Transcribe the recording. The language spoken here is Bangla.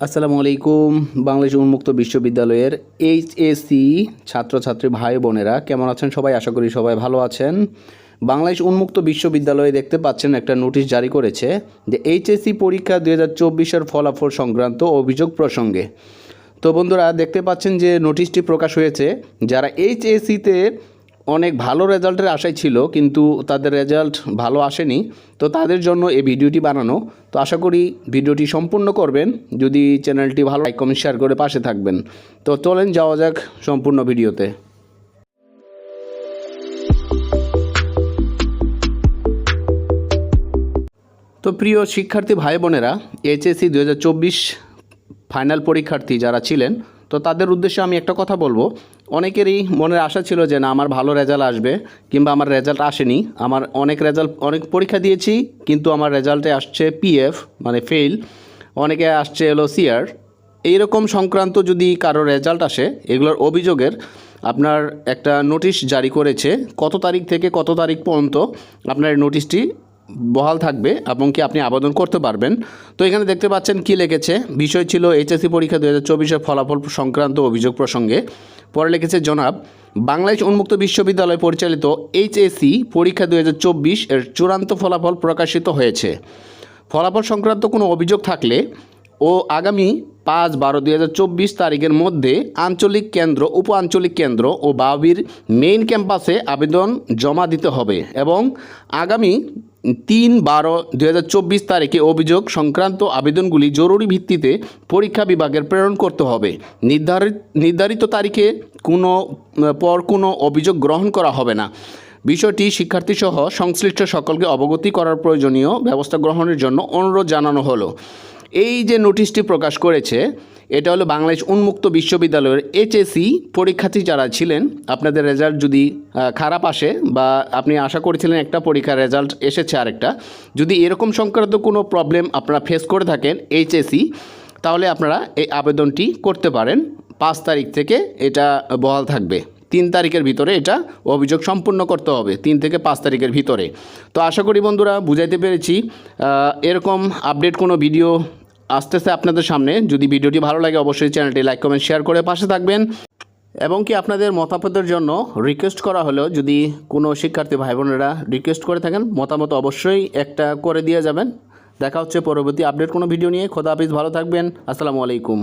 আসসালামু আলাইকুম, বাংলাদেশ উন্মুক্ত বিশ্ববিদ্যালয়ের এইচএসি ছাত্রছাত্রী ভাই বোনেরা, কেমন আছেন সবাই? আশা করি সবাই ভালো আছেন। বাংলাদেশ উন্মুক্ত বিশ্ববিদ্যালয়ে দেখতে পাচ্ছেন একটা নোটিশ জারি করেছে যে এইচএসসি পরীক্ষা দুই হাজার চব্বিশের ফলাফল সংক্রান্ত অভিযোগ প্রসঙ্গে। তো বন্ধুরা, দেখতে পাচ্ছেন যে নোটিশটি প্রকাশ হয়েছে, যারা এইচএসিতে অনেক ভালো রেজাল্টের আশায় ছিল, কিন্তু তাদের রেজাল্ট ভালো আসেনি। তো তাদের জন্য এই ভিডিওটি বানানো। তো আশা করি ভিডিওটি সম্পূর্ণ করবেন। যদি চ্যানেলটি ভালো লাইক কমেন্ট, শেয়ার করে পাশে থাকবেন। তো চলেন, যাওয়া যাক সম্পূর্ণ ভিডিওতে। তো প্রিয় শিক্ষার্থী ভাই বোনেরা, এইচএসসি দু হাজার চব্বিশ ফাইনাল পরীক্ষার্থী যারা ছিলেন তো তাদের উদ্দেশ্যে আমি একটা কথা বলব। অনেকেরই মনের আশা ছিল যে, না, আমার ভালো রেজাল্ট আসবে কিংবা আমার রেজাল্ট আসেনি। আমার অনেক রেজাল্ট অনেক পরীক্ষা দিয়েছি, কিন্তু আমার রেজাল্টে আসছে পিএফ মানে ফেল অনেকে আসছে হলো সিআর এইরকম সংক্রান্ত যদি কারও রেজাল্ট আসে, এগুলোর অভিযোগের আপনার একটা নোটিশ জারি করেছে, কত তারিখ থেকে কত তারিখ পর্যন্ত আপনার নোটিশটি বহাল থাকবে এবং কি আপনি আবেদন করতে পারবেন। তো এখানে দেখতে পাচ্ছেন কি লিখেছে? বিষয় ছিল এইচএসসি পরীক্ষা দু হাজার চব্বিশের ফলাফল সংক্রান্ত অভিযোগ প্রসঙ্গে। পরে লিখেছে, জনাব, বাংলাদেশ উন্মুক্ত বিশ্ববিদ্যালয় পরিচালিত এইচএসসি পরীক্ষা দু হাজার চব্বিশ এর চূড়ান্ত ফলাফল প্রকাশিত হয়েছে। ফলাফল সংক্রান্ত কোনো অভিযোগ থাকলে ও আগামী পাঁচ বারো দুই চব্বিশ তারিখের মধ্যে আঞ্চলিক কেন্দ্র উপ আঞ্চলিক কেন্দ্র ও বাবির মেইন ক্যাম্পাসে আবেদন জমা দিতে হবে এবং আগামী তিন বারো দুই তারিখে অভিযোগ সংক্রান্ত আবেদনগুলি জরুরি ভিত্তিতে পরীক্ষা বিভাগের প্রেরণ করতে হবে। নির্ধারিত নির্ধারিত তারিখে কোনো, পর কোনো অভিযোগ গ্রহণ করা হবে না। বিষয়টি শিক্ষার্থীসহ সংশ্লিষ্ট সকলকে অবগতি করার প্রয়োজনীয় ব্যবস্থা গ্রহণের জন্য অনুরোধ জানানো হলো। এই যে নোটিশটি প্রকাশ করেছে, এটা হলো বাংলাদেশ উন্মুক্ত বিশ্ববিদ্যালয়ের এইচএসি পরীক্ষার্থী যারা ছিলেন, আপনাদের রেজাল্ট যদি খারাপ আসে বা আপনি আশা করেছিলেন একটা পরীক্ষার রেজাল্ট এসেছে আরেকটা, যদি এরকম সংক্রান্ত কোনো প্রবলেম আপনারা ফেস করে থাকেন এইচএসি তাহলে আপনারা এই আবেদনটি করতে পারেন। পাঁচ তারিখ থেকে এটা বহাল থাকবে। তিন তারিখের ভিতরে এটা অভিযোগ সম্পূর্ণ করতে হবে, তিন থেকে পাঁচ তারিখের ভিতরে। তো আশা করি বন্ধুরা বুঝাইতে পেরেছি এরকম আপডেট কোনো ভিডিও আসতেছে আপনাদের সামনে। যদি ভিডিওটি ভালো লাগে, অবশ্যই চ্যানেলটি লাইক, কমেন্ট, শেয়ার করে পাশে থাকবেন। এবং কি আপনাদের মতামতের জন্য রিকোয়েস্ট করা হলো যদি কোনো শিক্ষার্থী ভাই বোনেরা রিকোয়েস্ট করে থাকেন, মতামত অবশ্যই একটা করে দিয়ে যাবেন। দেখা হচ্ছে পরবর্তী আপডেট কোনো ভিডিও নিয়ে। খোদা হাফিজ, ভালো থাকবেন। আসসালামু আলাইকুম।